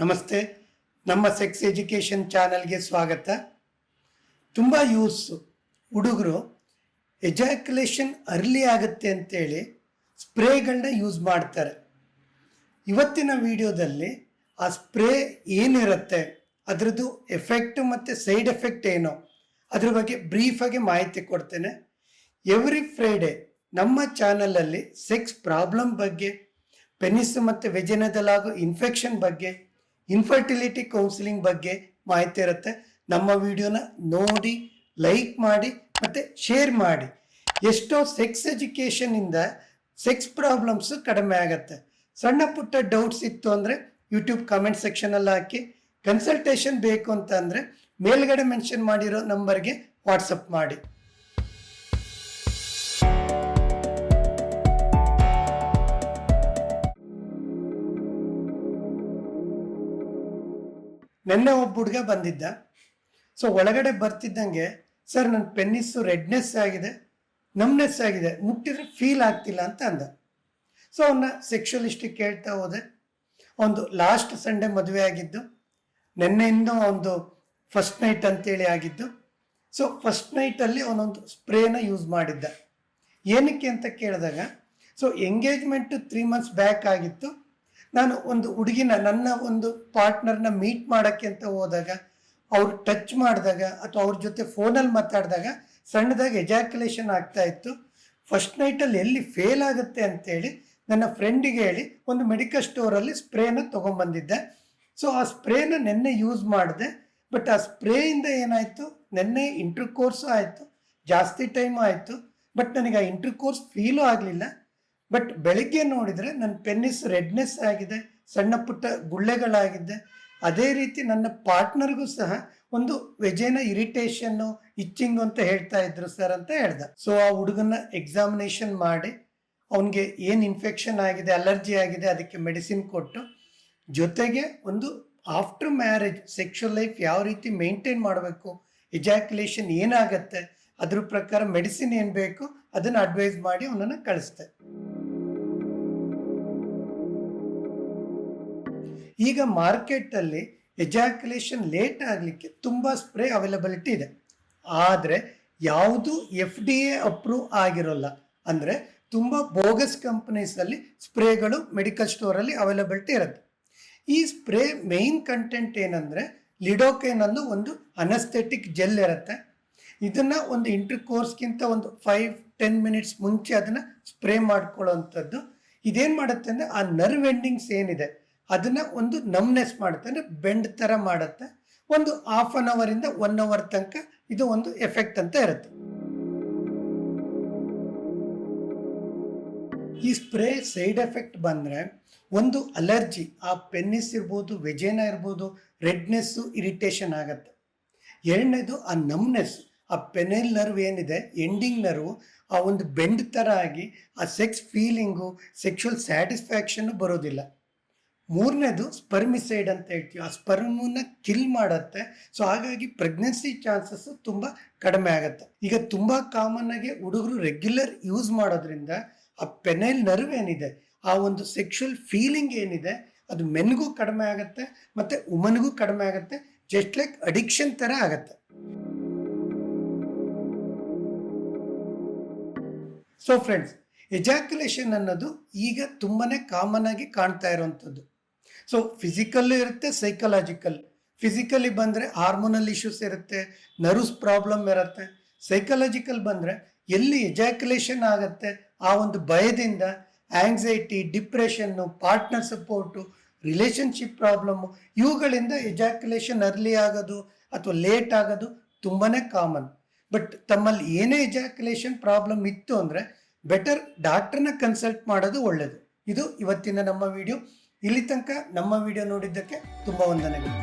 ನಮಸ್ತೆ. ನಮ್ಮ sex education ಚಾನಲ್ಗೆ ಸ್ವಾಗತ. ತುಂಬ ಯೂಸ್ ಹುಡುಗರು, ಎಜಾಕ್ಯುಲೇಷನ್ ಅರ್ಲಿ ಆಗುತ್ತೆ ಅಂತೇಳಿ ಸ್ಪ್ರೇಗಳನ್ನ ಯೂಸ್ ಮಾಡ್ತಾರೆ. ಇವತ್ತಿನ ವಿಡಿಯೋದಲ್ಲಿ ಆ ಸ್ಪ್ರೇ ಏನಿರುತ್ತೆ, ಅದರದ್ದು ಎಫೆಕ್ಟ್ ಮತ್ತು ಸೈಡ್ ಎಫೆಕ್ಟ್ ಏನು, ಅದ್ರ ಬಗ್ಗೆ ಬ್ರೀಫಾಗಿ ಮಾಹಿತಿ ಕೊಡ್ತೇನೆ. ಎವ್ರಿ ಫ್ರೈಡೇ ನಮ್ಮ ಚಾನಲಲ್ಲಿ ಸೆಕ್ಸ್ ಪ್ರಾಬ್ಲಮ್ ಬಗ್ಗೆ, ಪೆನಿಸ್ ಮತ್ತು ವೆಜನದಲ್ಲಾಗೋ ಇನ್ಫೆಕ್ಷನ್ ಬಗ್ಗೆ ಇನ್ಫರ್ಟಿಲಿಟಿ ಕೌನ್ಸಿಲಿಂಗ್ ಬಗ್ಗೆ ಮಾಹಿತಿ ಇರುತ್ತೆ. ನಮ್ಮ ವಿಡಿಯೋನ ನೋಡಿ ಲೈಕ್ ಮಾಡಿ, ಮತ್ತು ಶೇರ್ ಮಾಡಿ. ಎಷ್ಟೋ ಸೆಕ್ಸ್ ಎಜುಕೇಷನಿಂದ ಸೆಕ್ಸ್ ಪ್ರಾಬ್ಲಮ್ಸು ಕಡಿಮೆ ಆಗುತ್ತೆ. ಸಣ್ಣ ಪುಟ್ಟ ಡೌಟ್ಸ್ ಇತ್ತು ಅಂದರೆ ಯೂಟ್ಯೂಬ್ ಕಮೆಂಟ್ ಸೆಕ್ಷನಲ್ಲಿ ಹಾಕಿ. ಕನ್ಸಲ್ಟೇಷನ್ ಬೇಕು ಅಂತ ಅಂದರೆ ಮೇಲ್ಗಡೆ ಮೆನ್ಷನ್ ಮಾಡಿರೋ ನಂಬರ್ಗೆ ವಾಟ್ಸಪ್ ಮಾಡಿ. ನಿನ್ನೆ ಒಬ್ಬ ಹುಡುಗ ಬಂದಿದ್ದ. ಸೊ ಒಳಗಡೆ ಬರ್ತಿದ್ದಂಗೆ ಸರ್ ನನ್ನ ಪೆನ್ನಿಸ್ಸು ರೆಡ್ನೆಸ್ ಆಗಿದೆ ನಮ್ನೆಸ್ ಆಗಿದೆ, ಮುಟ್ಟಿದ್ರೆ ಫೀಲ್ ಆಗ್ತಿಲ್ಲ ಅಂತ ಅಂದ. ಸೊ ಅವನ್ನ ಸೆಕ್ಷುಲಿಸ್ಟಿಗೆ ಕೇಳ್ತಾ ಹೋದೆ. ಒಂದು ಲಾಸ್ಟ್ ಸಂಡೇ ಮದುವೆ ಆಗಿದ್ದು, ನೆನ್ನೆಯಿಂದ ಒಂದು ಫಸ್ಟ್ ನೈಟ್ ಅಂತೇಳಿ ಆಗಿದ್ದು ಸೊ ಫಸ್ಟ್ ನೈಟಲ್ಲಿ ಅವನೊಂದು ಸ್ಪ್ರೇನ ಯೂಸ್ ಮಾಡಿದ್ದ. ಏನಕ್ಕೆ ಅಂತ ಕೇಳಿದಾಗ so engagement three months back ಆಗಿತ್ತು. ನಾನು ಒಂದು ಹುಡುಗಿನ, ನನ್ನ ಒಂದು ಪಾರ್ಟ್ನರ್ನ ಮೀಟ್ ಮಾಡೋಕ್ಕೆ ಅಂತ ಹೋದಾಗ, ಅವ್ರು ಟಚ್ ಮಾಡಿದಾಗ ಅಥವಾ ಅವ್ರ ಜೊತೆ ಫೋನಲ್ಲಿ ಮಾತಾಡಿದಾಗ ಸಣ್ಣದಾಗಿ ಎಜಾಕ್ಯುಲೇಷನ್ ಆಗ್ತಾ ಇತ್ತು. ಫಸ್ಟ್ ನೈಟಲ್ಲಿ ಎಲ್ಲಿ ಫೇಲ್ ಆಗುತ್ತೆ ಅಂತೇಳಿ ನನ್ನ ಫ್ರೆಂಡಿಗೆ ಹೇಳಿ ಒಂದು ಮೆಡಿಕಲ್ ಸ್ಟೋರಲ್ಲಿ ಸ್ಪ್ರೇನ ತೊಗೊಂಬಂದಿದ್ದೆ. ಸೊ ಆ ಸ್ಪ್ರೇನ ನೆನ್ನೆ ಯೂಸ್ ಮಾಡಿದೆ. ಬಟ್ ಆ ಸ್ಪ್ರೇಯಿಂದ ಏನಾಯಿತು? ನೆನ್ನೆ ಇಂಟ್ರ್ ಕೋರ್ಸು ಆಯಿತು. ಜಾಸ್ತಿ ಟೈಮ್ ಆಯಿತು. ಬಟ್ ನನಗೆ ಆ ಇಂಟ್ರ್ ಕೋರ್ಸ್ ಫೀಲು ಆಗಲಿಲ್ಲ. ಬಟ್ ಬೆಳಿಗ್ಗೆ ನೋಡಿದರೆ ನನ್ನ ಪೆನ್ನಿಸ್ ರೆಡ್ನೆಸ್ ಆಗಿದೆ, ಸಣ್ಣ ಪುಟ್ಟ ಗುಳ್ಳೆಗಳಾಗಿದ್ದೆ ಅದೇ ರೀತಿ ನನ್ನ ಪಾರ್ಟ್ನರ್ಗೂ ಸಹ ಒಂದು ವೆಜೇನ ಇರಿಟೇಷನ್ನು ಇಚ್ಚಿಂಗ್ ಅಂತ ಹೇಳ್ತಾ ಇದ್ರು ಸರ್ ಅಂತ ಹೇಳ್ದ. ಸೊ ಆ ಹುಡುಗನ ಎಕ್ಸಾಮಿನೇಷನ್ ಮಾಡಿ, ಅವನಿಗೆ ಏನು ಇನ್ಫೆಕ್ಷನ್ ಆಗಿದೆ ಅಲರ್ಜಿ ಆಗಿದೆ, ಅದಕ್ಕೆ ಮೆಡಿಸಿನ್ ಕೊಟ್ಟು, ಜೊತೆಗೆ ಒಂದು ಆಫ್ಟರ್ ಮ್ಯಾರೇಜ್ ಸೆಕ್ಷುವಲ್ ಲೈಫ್ ಯಾವ ರೀತಿ ಮೇಂಟೈನ್ ಮಾಡಬೇಕು ಎಜಾಕ್ಯುಲೇಷನ್ ಏನಾಗತ್ತೆ, ಅದ್ರ ಪ್ರಕಾರ ಮೆಡಿಸಿನ್ ಏನು ಬೇಕು, ಅದನ್ನು ಅಡ್ವೈಸ್ ಮಾಡಿ ಅವನನ್ನು ಕಳಿಸ್ತೆ ಈಗ ಮಾರ್ಕೆಟಲ್ಲಿ ಎಜಾಕ್ಯುಲೇಷನ್ ಲೇಟ್ ಆಗಲಿಕ್ಕೆ ತುಂಬ ಸ್ಪ್ರೇ ಅವೈಲಬಿಲಿಟಿ ಇದೆ. ಆದರೆ ಯಾವುದು ಎಫ್ ಡಿ ಎ ಅಪ್ರೂವ್ ಆಗಿರೋಲ್ಲ, ಅಂದರೆ ತುಂಬ ಬೋಗಸ್ ಕಂಪ್ನೀಸಲ್ಲಿ ಸ್ಪ್ರೇಗಳು ಮೆಡಿಕಲ್ ಸ್ಟೋರಲ್ಲಿ ಅವೈಲಬಿಲಿಟಿ ಇರುತ್ತೆ. ಈ ಸ್ಪ್ರೇ ಮೇಯ್ನ್ ಕಂಟೆಂಟ್ ಏನಂದರೆ ಲಿಡೋಕೇನ್ ಅನ್ನೋ ಒಂದು ಅನಸ್ಥೆಟಿಕ್ ಜೆಲ್ ಇರುತ್ತೆ. ಇದನ್ನು ಒಂದು ಇಂಟ್ರ್ ಕೋರ್ಸ್ಗಿಂತ ಒಂದು ಫೈವ್ ಟೆನ್ ಮಿನಿಟ್ಸ್ ಮುಂಚೆ ಅದನ್ನು ಸ್ಪ್ರೇ ಮಾಡ್ಕೊಳ್ಳೋವಂಥದ್ದು. ಇದೇನು ಮಾಡುತ್ತೆ ಅಂದರೆ ಆ ನರ್ವ್ ಎಂಡಿಂಗ್ಸ್ ಏನಿದೆ ಅದನ್ನು ಒಂದು ನಮ್ನೆಸ್ ಮಾಡುತ್ತೆ, ಅಂದರೆ ಬೆಂಡ್ ಥರ ಮಾಡುತ್ತೆ. ಒಂದು ಹಾಫ್ ಅನ್ ಅವರಿಂದ ಒನ್ ಅವರ್ ತನಕ ಇದು ಒಂದು ಎಫೆಕ್ಟ್ ಅಂತ ಇರುತ್ತೆ. ಈ ಸ್ಪ್ರೇ ಸೈಡ್ ಎಫೆಕ್ಟ್ ಬಂದರೆ ಒಂದು ಅಲರ್ಜಿ ಆ ಪೆನ್ನಿಸ್ ಇರ್ಬೋದು ವೆಜೇನ ಇರ್ಬೋದು ರೆಡ್ನೆಸ್ಸು ಇರಿಟೇಷನ್ ಆಗುತ್ತೆ. ಎರಡನೇದು ಆ ನಮ್ನೆಸ್ ಆ ಪೆನೆಲ್ ನರ್ವ್ ಏನಿದೆ ಎಂಡಿಂಗ್ ನರ್ವ್ ಆ ಒಂದು ಬೆಂಡ್ ಥರ ಆಗಿ ಆ ಸೆಕ್ಸ್ ಫೀಲಿಂಗು ಸೆಕ್ಷುವಲ್ ಸ್ಯಾಟಿಸ್ಫ್ಯಾಕ್ಷನ್ ಬರೋದಿಲ್ಲ. ಮೂರನೇದು ಸ್ಪರ್ಮಿಸೈಡ್ ಅಂತ ಹೇಳ್ತೀವಿ. ಆ ಸ್ಪರ್ಮನ್ನ ಕಿಲ್ ಮಾಡುತ್ತೆ. ಸೊ ಹಾಗಾಗಿ ಪ್ರೆಗ್ನೆನ್ಸಿ ಚಾನ್ಸಸ್ ತುಂಬ ಕಡಿಮೆ ಆಗುತ್ತೆ. ಈಗ ತುಂಬ ಕಾಮನ್ ಆಗಿ ಹುಡುಗರು ರೆಗ್ಯುಲರ್ ಯೂಸ್ ಮಾಡೋದ್ರಿಂದ ಆ ಪೆನೈಲ್ ನರ್ವ್ ಏನಿದೆ, ಆ ಒಂದು ಸೆಕ್ಷುಯಲ್ ಫೀಲಿಂಗ್ ಏನಿದೆ, ಅದು ಮೆನ್ಗೂ ಕಡಿಮೆ ಆಗುತ್ತೆ, ಮತ್ತು ಉಮನ್ಗೂ ಕಡಿಮೆ ಆಗುತ್ತೆ ಜಸ್ಟ್ ಲೈಕ್ ಅಡಿಕ್ಷನ್ ಥರ ಆಗುತ್ತೆ. ಸೊ ಫ್ರೆಂಡ್ಸ್ ಎಜಾಕ್ಯುಲೇಷನ್ ಅನ್ನೋದು ಈಗ ತುಂಬಾ ಕಾಮನ್ ಆಗಿ ಕಾಣ್ತಾ ಇರುವಂಥದ್ದು. ಸೊ ಫಿಸಿಕಲ್ಲೂ ಇರುತ್ತೆ ಸೈಕಲಾಜಿಕಲ್ ಫಿಸಿಕಲಿ ಬಂದರೆ ಹಾರ್ಮೋನಲ್ ಇಶ್ಯೂಸ್ ಇರುತ್ತೆ ನರ್ವ್ಸ್ ಪ್ರಾಬ್ಲಮ್ ಇರುತ್ತೆ. ಸೈಕಲಾಜಿಕಲ್ ಬಂದರೆ ಎಲ್ಲಿ ಎಜಾಕ್ಯುಲೇಷನ್ ಆಗುತ್ತೆ, ಆ ಒಂದು ಭಯದಿಂದ anxiety depression partner support relationship problem ಇವುಗಳಿಂದ ಎಜಾಕ್ಯುಲೇಷನ್ ಅರ್ಲಿ ಆಗೋದು ಅಥವಾ ಲೇಟ್ ಆಗೋದು ತುಂಬಾ ಕಾಮನ್ ಬಟ್ ತಮ್ಮಲ್ಲಿ ಏನೇ ಎಜಾಕ್ಯುಲೇಷನ್ ಪ್ರಾಬ್ಲಮ್ ಇತ್ತು ಅಂದರೆ ಬೆಟರ್ ಡಾಕ್ಟ್ರನ್ನ ಕನ್ಸಲ್ಟ್ ಮಾಡೋದು ಒಳ್ಳೆಯದು ಇದು ಇವತ್ತಿನ ನಮ್ಮ ವಿಡಿಯೋ ಇಲ್ಲಿ ತನಕ ನಮ್ಮ ವಿಡಿಯೋ ನೋಡಿದ್ದಕ್ಕೆ ತುಂಬ ವಂದನೆಗಳು.